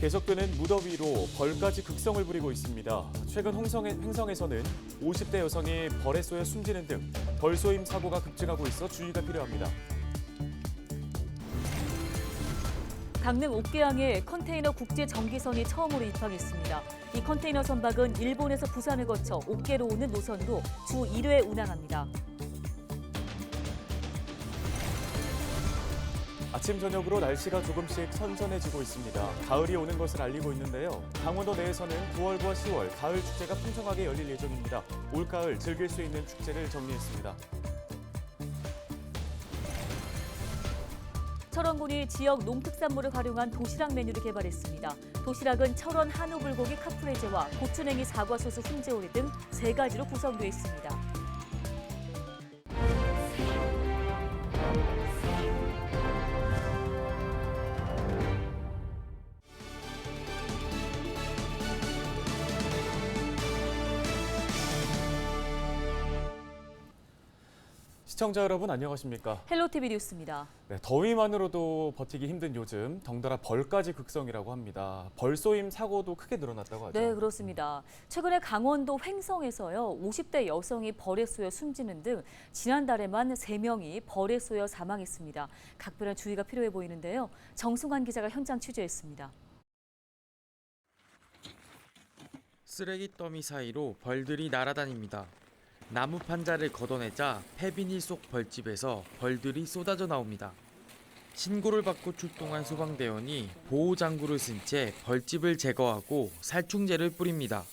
계속되는 무더위로 벌까지 극성을 부리고 있습니다. 최근 홍성에, 횡성에서는 50대 여성이 벌에 쏘여 숨지는 등 벌쏘임 사고가 급증하고 있어 주의가 필요합니다. 강릉 옥계항에 컨테이너 국제 전기선이 처음으로 입항했습니다. 이 컨테이너 선박은 일본에서 부산을 거쳐 옥계로 오는 노선으로 주 1회 운항합니다. 아침 저녁으로 날씨가 조금씩 선선해지고 있습니다. 가을이 오는 것을 알리고 있는데요. 강원도 내에서는 9월과 10월 가을 축제가 풍성하게 열릴 예정입니다. 올가을 즐길 수 있는 축제를 정리했습니다. 철원군이 지역 농특산물을 활용한 도시락 메뉴를 개발했습니다. 도시락은 철원 한우 불고기 카프레제와 고추냉이 사과소스 훈제오리 등 세 가지로 구성되어 있습니다. 시청자 여러분 안녕하십니까? 헬로티비 뉴스입니다. 네, 더위만으로도 버티기 힘든 요즘 덩달아 벌까지 극성이라고 합니다. 벌쏘임 사고도 크게 늘어났다고 하죠. 네, 그렇습니다. 최근에 강원도 횡성에서요, 50대 여성이 벌에 쏘여 숨지는 등 지난달에만 3명이 벌에 쏘여 사망했습니다. 각별한 주의가 필요해 보이는데요. 정승환 기자가 현장 취재했습니다. 쓰레기 더미 사이로 벌들이 날아다닙니다. 나무 판자를 걷어내자 폐비닐 속 벌집에서 벌들이 쏟아져 나옵니다. 신고를 받고 출동한 소방대원이 보호 장구를 쓴 채 벌집을 제거하고 살충제를 뿌립니다.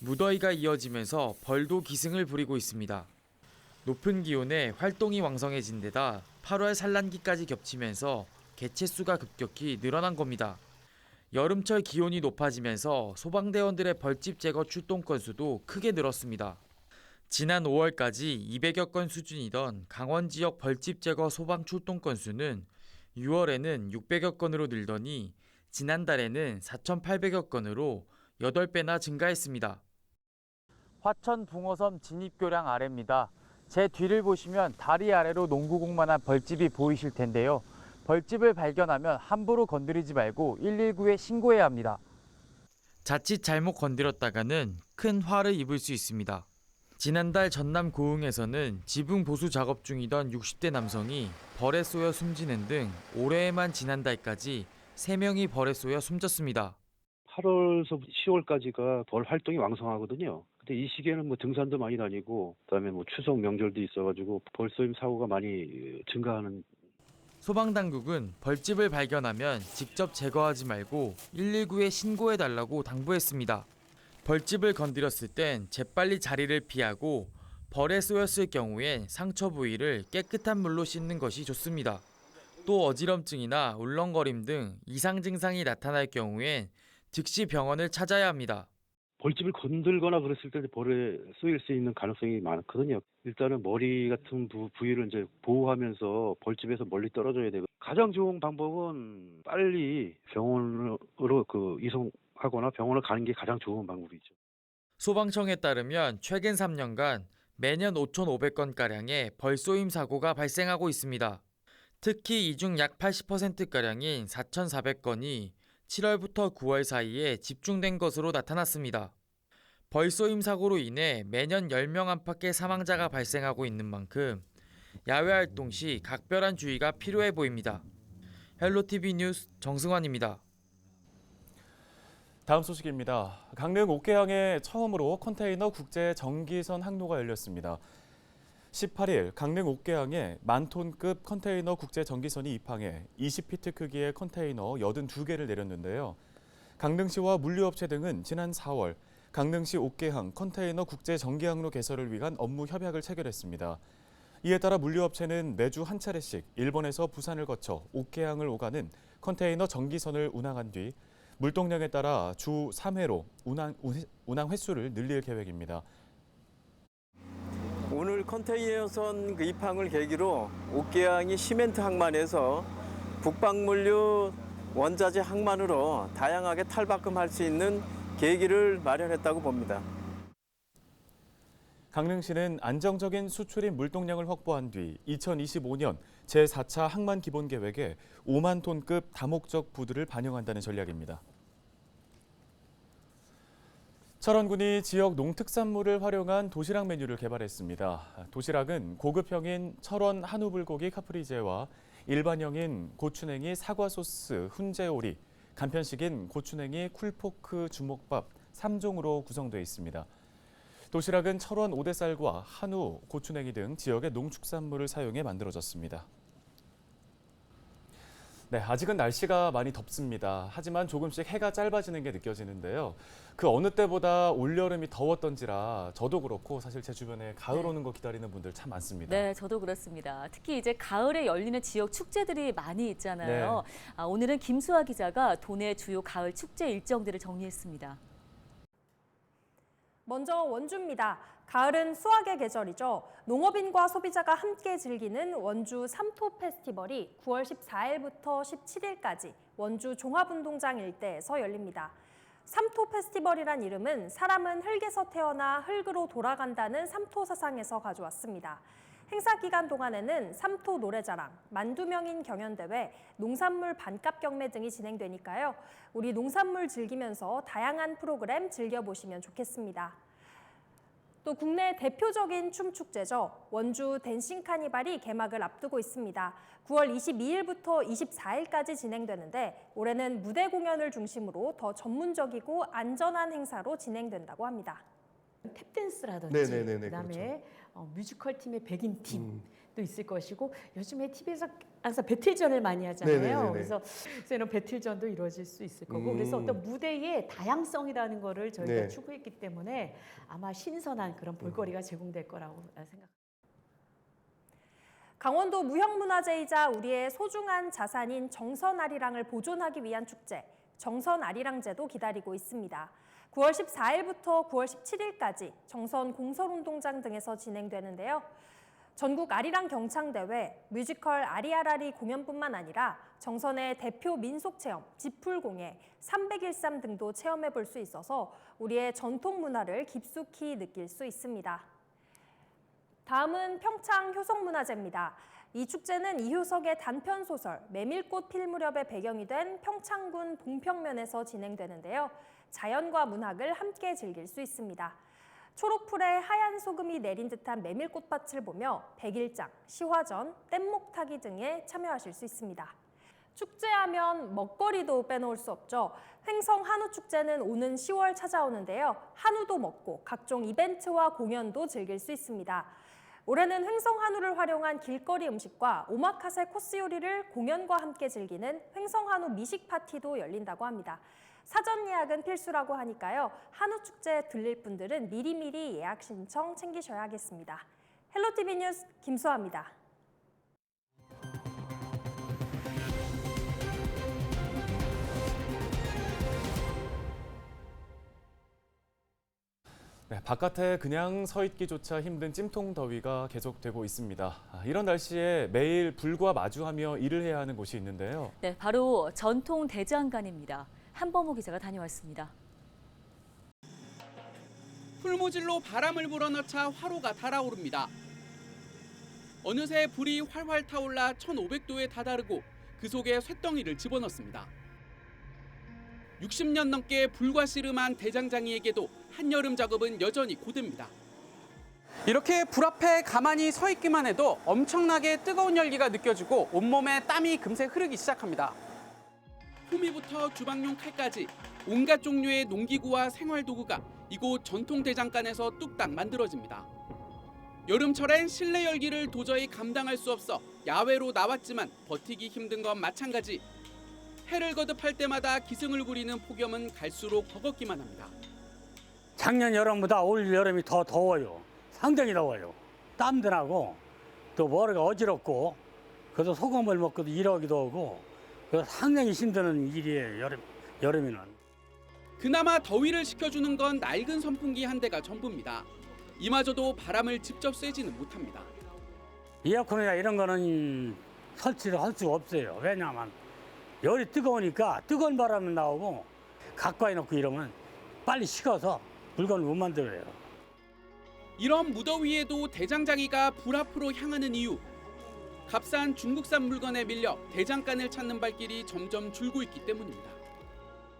무더위가 이어지면서 벌도 기승을 부리고 있습니다. 높은 기온에 활동이 왕성해진 데다 8월 산란기까지 겹치면서 개체 수가 급격히 늘어난 겁니다. 여름철 기온이 높아지면서 소방대원들의 벌집 제거 출동 건수도 크게 늘었습니다. 지난 5월까지 200여 건 수준이던 강원 지역 벌집 제거 소방 출동 건수는 6월에는 600여 건으로 늘더니 지난달에는 4,800여 건으로 8배나 증가했습니다. 화천 붕어섬 진입교량 아래입니다. 제 뒤를 보시면 다리 아래로 농구공만한 벌집이 보이실 텐데요. 벌집을 발견하면 함부로 건드리지 말고 119에 신고해야 합니다. 자칫 잘못 건드렸다가는 큰 화를 입을 수 있습니다. 지난달 전남 고흥에서는 지붕 보수 작업 중이던 60대 남성이 벌에 쏘여 숨지는 등 올해에만 지난달까지 3명이 벌에 쏘여 숨졌습니다. 8월서 10월까지가 벌 활동이 왕성하거든요. 근데 이 시기에는 뭐 등산도 많이 다니고 그다음에 뭐 추석 명절도 있어가지고 벌 쏘임 사고가 많이 증가하는 소방당국은 벌집을 발견하면 직접 제거하지 말고 119에 신고해 달라고 당부했습니다. 벌집을 건드렸을 땐 재빨리 자리를 피하고 벌에 쏘였을 경우엔 상처 부위를 깨끗한 물로 씻는 것이 좋습니다. 또 어지럼증이나 울렁거림 등 이상 증상이 나타날 경우엔 즉시 병원을 찾아야 합니다. 벌집을 건들거나 그랬을 때 벌에 쏘일 수 있는 가능성이 많거든요. 일단은 머리 같은 부, 부위를 이제 보호하면서 벌집에서 멀리 떨어져야 되고 가장 좋은 방법은 빨리 병원으로 그 이송 하거나 병원을 가는 게 가장 좋은 방법이죠. 소방청에 따르면 최근 3년간 매년 5,500건가량의 벌쏘임 사고가 발생하고 있습니다. 특히 이 중 약 80%가량인 4,400건이 7월부터 9월 사이에 집중된 것으로 나타났습니다. 벌쏘임 사고로 인해 매년 10명 안팎의 사망자가 발생하고 있는 만큼 야외 활동 시 각별한 주의가 필요해 보입니다. 헬로티비 뉴스 정승환입니다. 다음 소식입니다. 강릉 옥계항에 처음으로 컨테이너 국제 전기선 항로가 열렸습니다. 18일 강릉 옥계항에 만 톤급 컨테이너 국제 전기선이 입항해 20피트 크기의 컨테이너 82개를 내렸는데요. 강릉시와 물류업체 등은 지난 4월 강릉시 옥계항 컨테이너 국제 전기항로 개설을 위한 업무 협약을 체결했습니다. 이에 따라 물류업체는 매주 한 차례씩 일본에서 부산을 거쳐 옥계항을 오가는 컨테이너 전기선을 운항한 뒤 물동량에 따라 주 3회로 운항, 운항 횟수를 늘릴 계획입니다. 오늘 컨테이너선 그 입항을 계기로 옥계항이 시멘트 항만에서 북방물류 원자재 항만으로 다양하게 탈바꿈할 수 있는 계기를 마련했다고 봅니다. 강릉시는 안정적인 수출입 물동량을 확보한 뒤 2025년 제4차 항만 기본 계획에 5만 톤급 다목적 부두를 반영한다는 전략입니다. 철원군이 지역 농특산물을 활용한 도시락 메뉴를 개발했습니다. 도시락은 고급형인 철원 한우 불고기 카프리제와 일반형인 고추냉이 사과 소스 훈제오리, 간편식인 고추냉이 쿨포크 주먹밥 3종으로 구성되어 있습니다. 도시락은 철원 오대쌀과 한우, 고추냉이 등 지역의 농축산물을 사용해 만들어졌습니다. 네, 아직은 날씨가 많이 덥습니다. 하지만 조금씩 해가 짧아지는 게 느껴지는데요. 그 어느 때보다 올여름이 더웠던지라 저도 그렇고 사실 제 주변에 가을 네. 오는 거 기다리는 분들 참 많습니다. 네, 저도 그렇습니다. 특히 이제 가을에 열리는 지역 축제들이 많이 있잖아요. 아, 오늘은 김수아 기자가 도내 주요 가을 축제 일정들을 정리했습니다. 먼저 원주입니다. 가을은 수확의 계절이죠. 농업인과 소비자가 함께 즐기는 원주 삼토 페스티벌이 9월 14일부터 17일까지 원주 종합운동장 일대에서 열립니다. 삼토 페스티벌이란 이름은 사람은 흙에서 태어나 흙으로 돌아간다는 삼토 사상에서 가져왔습니다. 행사 기간 동안에는 삼토 노래자랑, 만두명인 경연대회, 농산물 반값 경매 등이 진행되니까요. 우리 농산물 즐기면서 다양한 프로그램 즐겨보시면 좋겠습니다. 또 국내 대표적인 춤 축제죠. 원주 댄싱 카니발이 개막을 앞두고 있습니다. 9월 22일부터 24일까지 진행되는데 올해는 무대 공연을 중심으로 더 전문적이고 안전한 행사로 진행된다고 합니다. 탭댄스라든지 네네네네, 그다음에 그렇죠. 어, 뮤지컬 팀의 백인 팀도 음. 있을 것이고 요즘에 TV에서 항상 배틀전을 많이 하잖아요. 네네네네. 그래서 그래서 배틀전도 이루어질 수 있을 거고 음. 그래서 어떤 무대의 다양성이라는 거를 저희가 네. 추구했기 때문에 아마 신선한 그런 음. 볼거리가 제공될 거라고 생각. 강원도 무형문화재이자 우리의 소중한 자산인 정선아리랑을 보존하기 위한 축제, 정선 아리랑제도 기다리고 있습니다. 9월 14일부터 9월 17일까지 정선 공설운동장 등에서 진행되는데요. 전국 아리랑 경창대회, 뮤지컬 아리아라리 공연뿐만 아니라 정선의 대표 민속체험, 지풀공예, 301쌈 등도 체험해 볼 수 있어서 우리의 전통 문화를 깊숙이 느낄 수 있습니다. 다음은 평창 효성문화제입니다. 이 축제는 이효석의 단편 소설 메밀꽃 필 무렵의 배경이 된 평창군 동평면에서 진행되는데요. 자연과 문학을 함께 즐길 수 있습니다. 초록풀에 하얀 소금이 내린 듯한 메밀꽃밭을 보며 백일장, 시화전, 뗏목 타기 등에 참여하실 수 있습니다. 축제하면 먹거리도 빼놓을 수 없죠. 횡성 한우 축제는 오는 10월 찾아오는데요. 한우도 먹고 각종 이벤트와 공연도 즐길 수 있습니다. 올해는 횡성 한우를 활용한 길거리 음식과 오마카세 코스 요리를 공연과 함께 즐기는 횡성 한우 미식 파티도 열린다고 합니다. 사전 예약은 필수라고 하니까요. 한우 축제에 들릴 분들은 미리미리 예약 신청 챙기셔야 하겠습니다. 헬로티비 뉴스 김수아입니다. 네, 바깥에 그냥 서 있기조차 힘든 찜통 더위가 계속되고 있습니다. 아, 이런 날씨에 매일 불과 마주하며 일을 해야 하는 곳이 있는데요. 네, 바로 전통 대장간입니다. 한범호 기자가 다녀왔습니다. 풀무질로 바람을 불어넣자 화로가 달아오릅니다. 어느새 불이 활활 타올라 1500도에 다다르고 그 속에 쇳덩이를 집어넣습니다. 60년 넘게 불과 씨름한 대장장이에게도 한여름 작업은 여전히 고됩니다. 이렇게 불 앞에 가만히 서 있기만 해도 엄청나게 뜨거운 열기가 느껴지고 온몸에 땀이 금세 흐르기 시작합니다. 호미부터 주방용 칼까지 온갖 종류의 농기구와 생활도구가 이곳 전통 대장간에서 뚝딱 만들어집니다. 여름철엔 실내 열기를 도저히 감당할 수 없어 야외로 나왔지만 버티기 힘든 건 마찬가지. 해를 거듭할 때마다 기승을 부리는 폭염은 갈수록 버겁기만 합니다. 작년 여름보다 올 여름이 더 더워요. 상당히 더워요. 땀도 나고 또 머리가 어지럽고 그래서 소금을 먹고도 일하기도 하고 그래서 상당히 힘드는 일이에요. 여름 여름에는. 그나마 더위를 식혀주는 건 낡은 선풍기 한 대가 전부입니다. 이마저도 바람을 직접 쐬지는 못합니다. 에어컨이나 이런 거는 설치를 할수 없어요. 왜냐하면 열이 뜨거우니까 뜨거운 바람이 나오고 가까이 놓고 이러면 빨리 식어서 물건을 못 만들어요. 이런 무더위에도 대장장이가 불 앞으로 향하는 이유. 값싼 중국산 물건에 밀려 대장간을 찾는 발길이 점점 줄고 있기 때문입니다.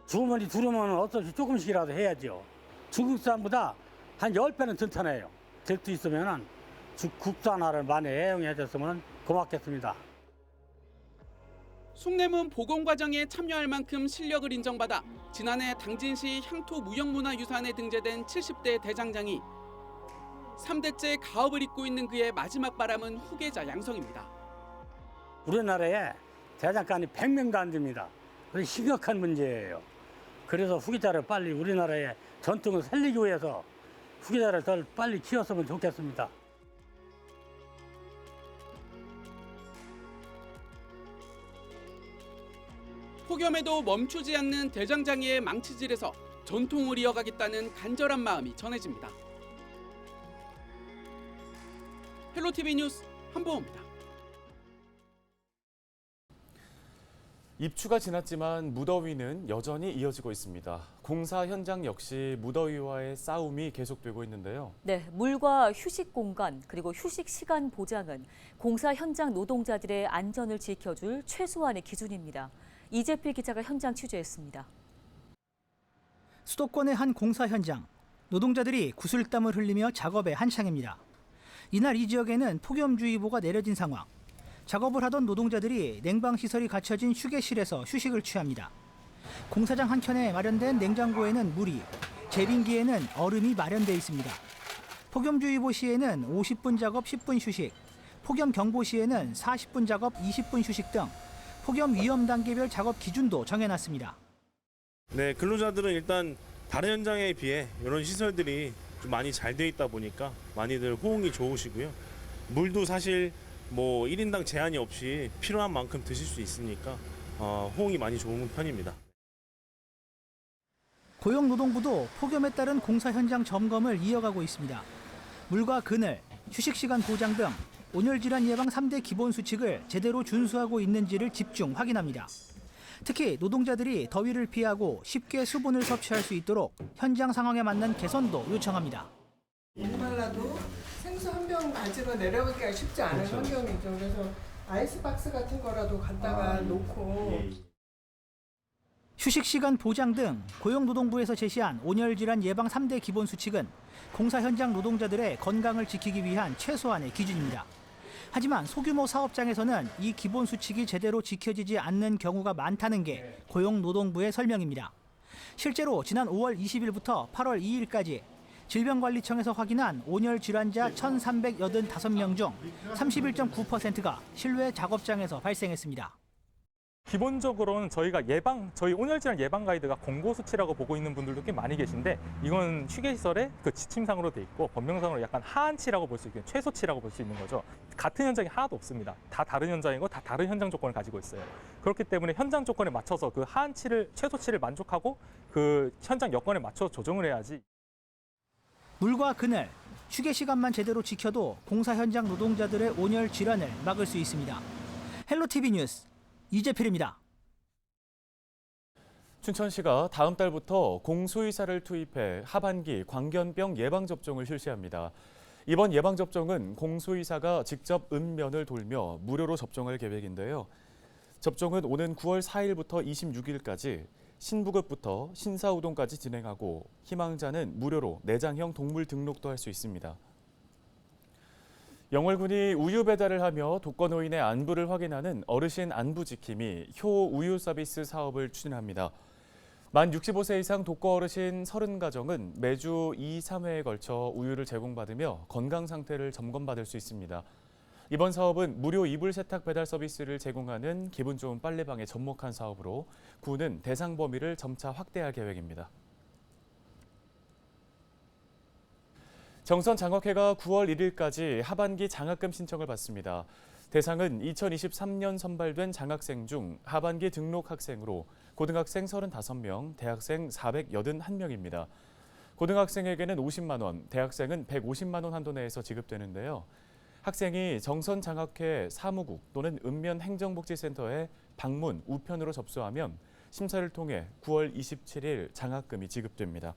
주머니 두르면 어떻게 조금씩이라도 해야죠. 중국산보다 한 10배는 튼튼해요. 될 수 있으면 국산화를 많이 애용해 줬으면 고맙겠습니다. 숭례문 복원 과정에 참여할 만큼 실력을 인정받아 지난해 당진시 향토 무형문화유산에 등재된 70대 대장장이 3대째 가업을 잇고 있는 그의 마지막 바람은 후계자 양성입니다. 우리나라에 대장간이 100명도 안 됩니다. 심각한 문제예요. 그래서 후기자를 빨리 우리나라의 전통을 살리기 위해서 후기자를 더 빨리 키웠으면 좋겠습니다. 폭염에도 멈추지 않는 대장장이의 망치질에서 전통을 이어가겠다는 간절한 마음이 전해집니다. 헬로티비 뉴스 한보호입니다. 입추가 지났지만 무더위는 여전히 이어지고 있습니다. 공사 현장 역시 무더위와의 싸움이 계속되고 있는데요. 네, 물과 휴식 공간 그리고 휴식 시간 보장은 공사 현장 노동자들의 안전을 지켜줄 최소한의 기준입니다. 이재필 기자가 현장 취재했습니다. 수도권의 한 공사 현장. 노동자들이 구슬땀을 흘리며 작업에 한창입니다. 이날 이 지역에는 폭염주의보가 내려진 상황. 작업을 하던 노동자들이 냉방 시설이 갖춰진 휴게실에서 휴식을 취합니다. 공사장 한켠에 마련된 냉장고에는 물이, 제빙기에는 얼음이 마련돼 있습니다. 폭염주의보 시에는 50분 작업 10분 휴식, 폭염 경보 시에는 40분 작업 20분 휴식 등 폭염 위험 단계별 작업 기준도 정해놨습니다. 네, 근로자들은 일단 다른 현장에 비해 이런 시설들이 좀 많이 잘 돼 있다 보니까 많이들 호응이 좋으시고요. 물도 사실 뭐 1인당 제한이 없이 필요한 만큼 드실 수 있으니까 어, 호응이 많이 좋은 편입니다. 고용노동부도 폭염에 따른 공사 현장 점검을 이어가고 있습니다. 물과 그늘, 휴식 시간 보장 등 온열 질환 예방 3대 기본 수칙을 제대로 준수하고 있는지를 집중 확인합니다. 특히 노동자들이 더위를 피하고 쉽게 수분을 섭취할 수 있도록 현장 상황에 맞는 개선도 요청합니다. 목말라도 생수 한 병 가지고 내려가기가 쉽지 않은 환경이죠. 그래서 아이스박스 같은 거라도 갖다가 놓고 휴식 시간 보장 등 고용노동부에서 제시한 온열 질환 예방 3대 기본 수칙은 공사 현장 노동자들의 건강을 지키기 위한 최소한의 기준입니다. 하지만 소규모 사업장에서는 이 기본 수칙이 제대로 지켜지지 않는 경우가 많다는 게 고용노동부의 설명입니다. 실제로 지난 5월 20일부터 8월 2일까지 질병관리청에서 확인한 온열 질환자 1,385명 중 31.9%가 실외 작업장에서 발생했습니다. 기본적으로는 저희가 예방, 저희 온열질환 예방 가이드가 공고 수치라고 보고 있는 분들도 꽤 많이 계신데 이건 휴게시설의 그 지침상으로 돼 있고 법령상으로 약간 하한치라고 볼 수 있는 최소치라고 볼 수 있는 거죠. 같은 현장이 하나도 없습니다. 다 다른 현장이고 다 다른 현장 조건을 가지고 있어요. 그렇기 때문에 현장 조건에 맞춰서 그 하한치를 최소치를 만족하고 그 현장 여건에 맞춰 조정을 해야지. 물과 그늘, 휴게 시간만 제대로 지켜도 공사 현장 노동자들의 온열 질환을 막을 수 있습니다. 헬로티비 뉴스 이재필입니다. 춘천시가 다음 달부터 공수의사를 투입해 하반기 광견병 예방접종을 실시합니다. 이번 예방접종은 공수의사가 직접 읍면을 돌며 무료로 접종할 계획인데요. 접종은 오는 9월 4일부터 26일까지 신부급부터 신사우동까지 진행하고 희망자는 무료로 내장형 동물 등록도 할 수 있습니다. 영월군이 우유 배달을 하며 독거노인의 안부를 확인하는 어르신 안부 지킴이 효 우유 서비스 사업을 추진합니다. 만 65세 이상 독거 어르신 30가정은 매주 2, 3회에 걸쳐 우유를 제공받으며 건강 상태를 점검받을 수 있습니다. 이번 사업은 무료 이불 세탁 배달 서비스를 제공하는 기분 좋은 빨래방에 접목한 사업으로 구는 대상 범위를 점차 확대할 계획입니다. 정선 장학회가 9월 1일까지 하반기 장학금 신청을 받습니다. 대상은 2023년 선발된 장학생 중 하반기 등록 학생으로 고등학생 35명, 대학생 481명입니다. 고등학생에게는 50만 원, 대학생은 150만 원 한도 내에서 지급되는데요. 학생이 정선 장학회 사무국 또는 읍면 행정복지센터에 방문 우편으로 접수하면 심사를 통해 9월 27일 장학금이 지급됩니다.